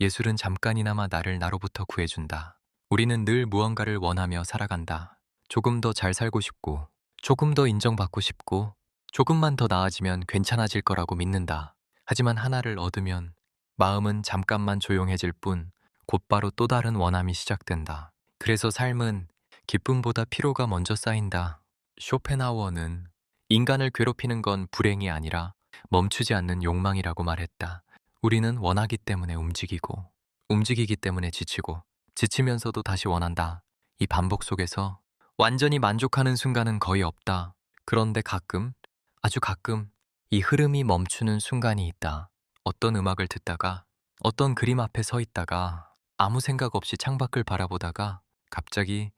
예술은 잠깐이나마 나를 나로부터 구해준다. 우리는 늘 무언가를 원하며 살아간다. 조금 더 잘 살고 싶고, 조금 더 인정받고 싶고, 조금만 더 나아지면 괜찮아질 거라고 믿는다. 하지만 하나를 얻으면 마음은 잠깐만 조용해질 뿐 곧바로 또 다른 원함이 시작된다. 그래서 삶은 기쁨보다 피로가 먼저 쌓인다. 쇼펜하우어는 인간을 괴롭히는 건 불행이 아니라 멈추지 않는 욕망이라고 말했다. 우리는 원하기 때문에 움직이고, 움직이기 때문에 지치고, 지치면서도 다시 원한다. 이 반복 속에서 완전히 만족하는 순간은 거의 없다. 그런데 가끔, 아주 가끔 이 흐름이 멈추는 순간이 있다. 어떤 음악을 듣다가, 어떤 그림 앞에 서 있다가, 아무 생각 없이 창밖을 바라보다가 갑자기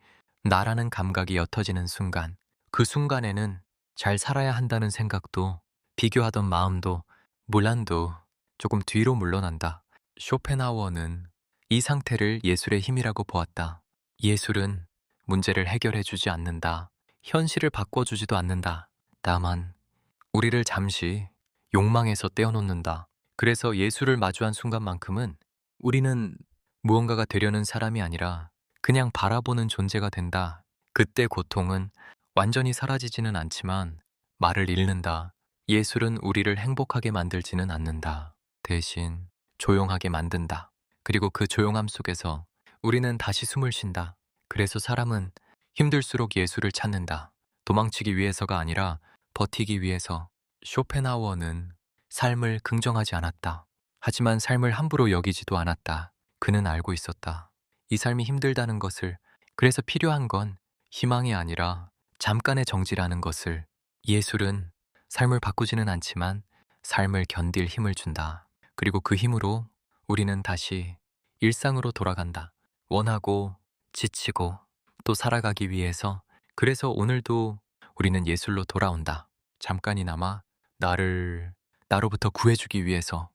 나라는 감각이 옅어지는 순간, 그 순간에는 잘 살아야 한다는 생각도 비교하던 마음도 물란도 조금 뒤로 물러난다. 쇼펜하우어는 이 상태를 예술의 힘이라고 보았다. 예술은 문제를 해결해 주지 않는다. 현실을 바꿔주지도 않는다. 다만 우리를 잠시 욕망에서 떼어놓는다. 그래서 예술을 마주한 순간만큼은 우리는 무언가가 되려는 사람이 아니라 그냥 바라보는 존재가 된다. 그때 고통은 완전히 사라지지는 않지만 말을 잃는다. 예술은 우리를 행복하게 만들지는 않는다. 대신 조용하게 만든다. 그리고 그 조용함 속에서 우리는 다시 숨을 쉰다. 그래서 사람은 힘들수록 예술을 찾는다. 도망치기 위해서가 아니라 버티기 위해서. 쇼펜하우어는 삶을 긍정하지 않았다. 하지만 삶을 함부로 여기지도 않았다. 그는 알고 있었다. 이 삶이 힘들다는 것을, 그래서 필요한 건 희망이 아니라 잠깐의 정지라는 것을. 예술은 삶을 바꾸지는 않지만 삶을 견딜 힘을 준다. 그리고 그 힘으로 우리는 다시 일상으로 돌아간다. 원하고 지치고 또 살아가기 위해서 그래서 오늘도 우리는 예술로 돌아온다. 잠깐이나마 나를 나로부터 구해주기 위해서